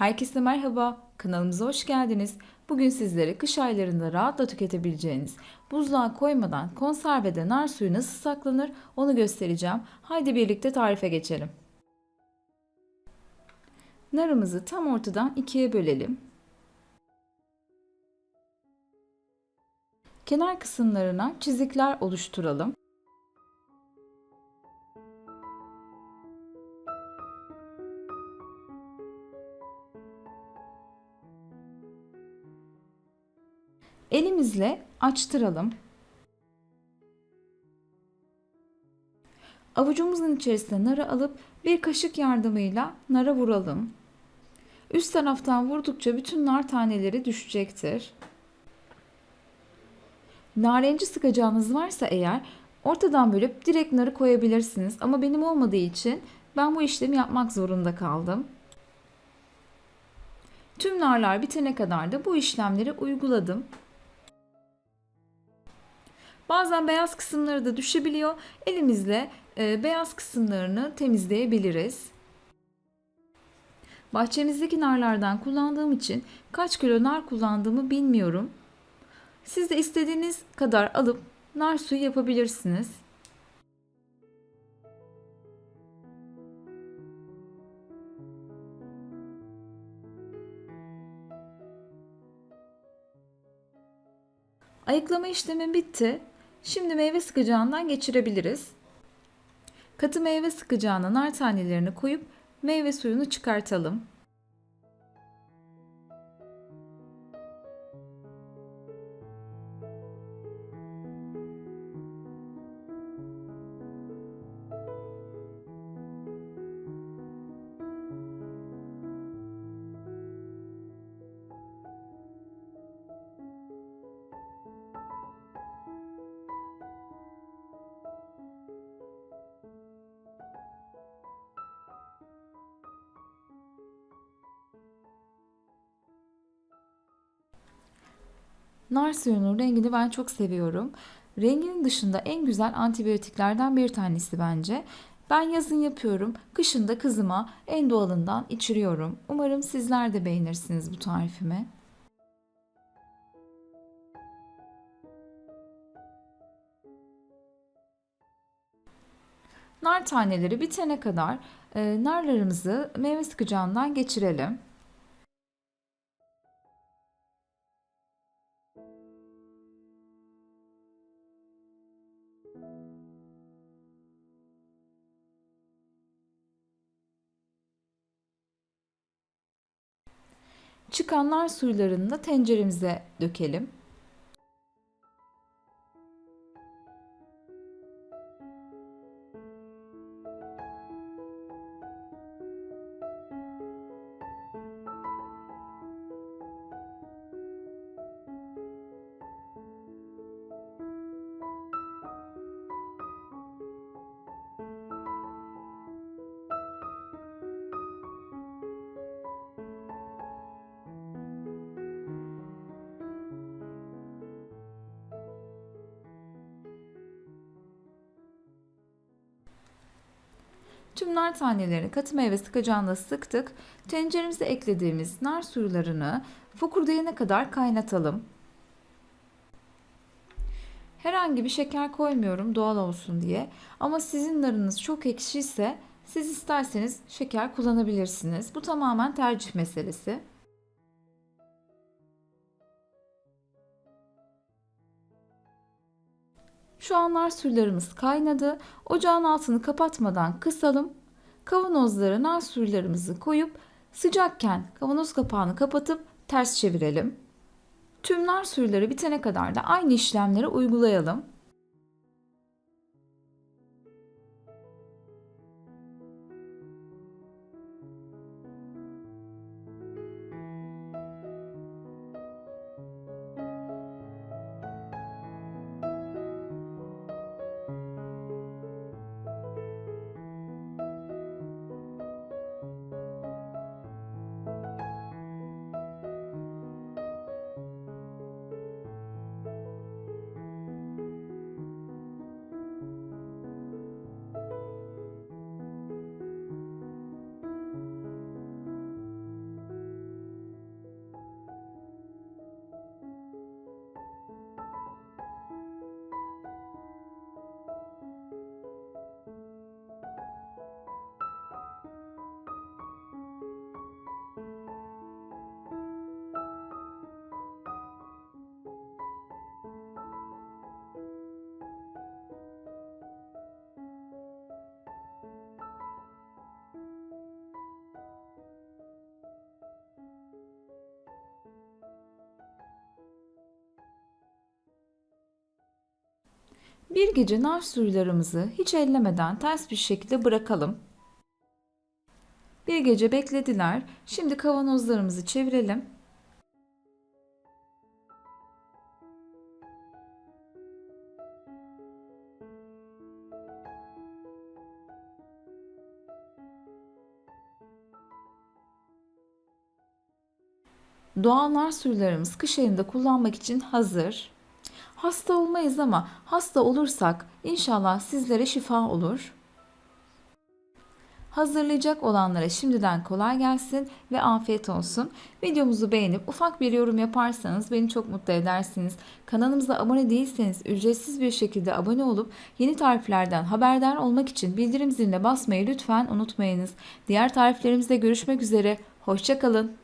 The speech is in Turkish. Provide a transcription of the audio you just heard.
Herkese merhaba, kanalımıza hoş geldiniz. Bugün sizlere kış aylarında rahatla tüketebileceğiniz, buzluğa koymadan konservede nar suyu nasıl saklanır onu göstereceğim. Haydi birlikte tarife geçelim. Narımızı tam ortadan ikiye bölelim. Kenar kısımlarına çizikler oluşturalım. Elimizle açtıralım. Avucumuzun içerisine narı alıp bir kaşık yardımıyla nara vuralım. Üst taraftan vurdukça bütün nar taneleri düşecektir. Narenci sıkacağınız varsa eğer ortadan bölüp direkt narı koyabilirsiniz. Ama benim olmadığı için ben bu işlemi yapmak zorunda kaldım. Tüm narlar bitene kadar da bu işlemleri uyguladım. Bazen beyaz kısımları da düşebiliyor. Elimizle e, beyaz kısımlarını temizleyebiliriz. Bahçemizdeki narlardan kullandığım için kaç kilo nar kullandığımı bilmiyorum. Siz de istediğiniz kadar alıp nar suyu yapabilirsiniz. Ayıklama işlemi bitti. Şimdi meyve sıkacağından geçirebiliriz. Katı meyve sıkacağına nar tanelerini koyup meyve suyunu çıkartalım. Nar suyunun rengini ben çok seviyorum. Renginin dışında en güzel antibiyotiklerden bir tanesi bence. Ben yazın yapıyorum, kışın da kızıma en doğalından içiriyorum. Umarım sizler de beğenirsiniz bu tarifimi. Nar taneleri bitene kadar e, narlarımızı meyve sıkacağından geçirelim. Çıkan nar suylarını da tenceremize dökelim. Tüm nar tanelerini katı meyve sıkacağında sıktık. Tenceremize eklediğimiz nar suyularını fokurdayana kadar kaynatalım. Herhangi bir şeker koymuyorum doğal olsun diye. Ama sizin narınız çok ekşiyse siz isterseniz şeker kullanabilirsiniz. Bu tamamen tercih meselesi. Şu an nar suylarımız kaynadı. Ocağın altını kapatmadan kısalım. Kavanozlara nar suylarımızı koyup sıcakken kavanoz kapağını kapatıp ters çevirelim. Tüm nar suyları bitene kadar da aynı işlemleri uygulayalım. Bir gece nar suyularımızı hiç ellemeden ters bir şekilde bırakalım. Bir gece beklediler. Şimdi kavanozlarımızı çevirelim. Doğal nar suyularımız kış ayında kullanmak için hazır. Hasta olmayız ama hasta olursak inşallah sizlere şifa olur. Hazırlayacak olanlara şimdiden kolay gelsin ve afiyet olsun. Videomuzu beğenip ufak bir yorum yaparsanız beni çok mutlu edersiniz. Kanalımıza abone değilseniz ücretsiz bir şekilde abone olup yeni tariflerden haberdar olmak için bildirim ziline basmayı lütfen unutmayınız. Diğer tariflerimizde görüşmek üzere. Hoşçakalın.